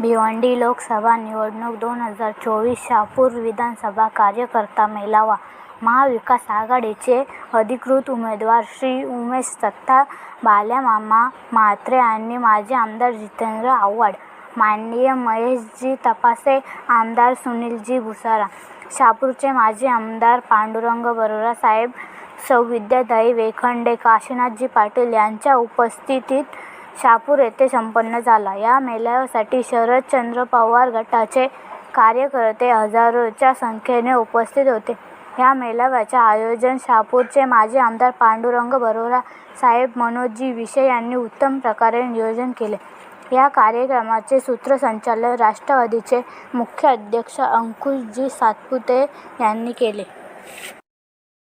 भिवंडी लोकसभा निवडणूक दोन हजार चोवीस शहापूर विधानसभा कार्यकर्ता मेळावा महाविकास आघाडीचे अधिकृत उमेदवार श्री उमेश दत्ता बाल्यामामा म्हात्रे आणि माजी आमदार जितेंद्र आव्हाड. माननीय महेशजी तपासे आमदार सुनीलजी भुसारा. शहापूरचे माजी आमदार पांडुरंग बरोरासाहेब सौ विद्याताई वेखंडे काशीनाथजी पाटील यांच्या उपस्थितीत शहापूर येथे संपन्न झाला. या मेळाव्यासाठी शरदचंद्र पवार गटाचे कार्यकर्ते हजारोच्या संख्येने उपस्थित होते. या मेळाव्याचे आयोजन शहापूरचे माजी आमदार पांडुरंग बरोरा साहेब मनोजजी विषय यांनी उत्तम प्रकारे नियोजन केले. या कार्यक्रमाचे सूत्रसंचालन राष्ट्रवादीचे मुख्य अध्यक्ष अंकुशजी सातपुते यांनी केले.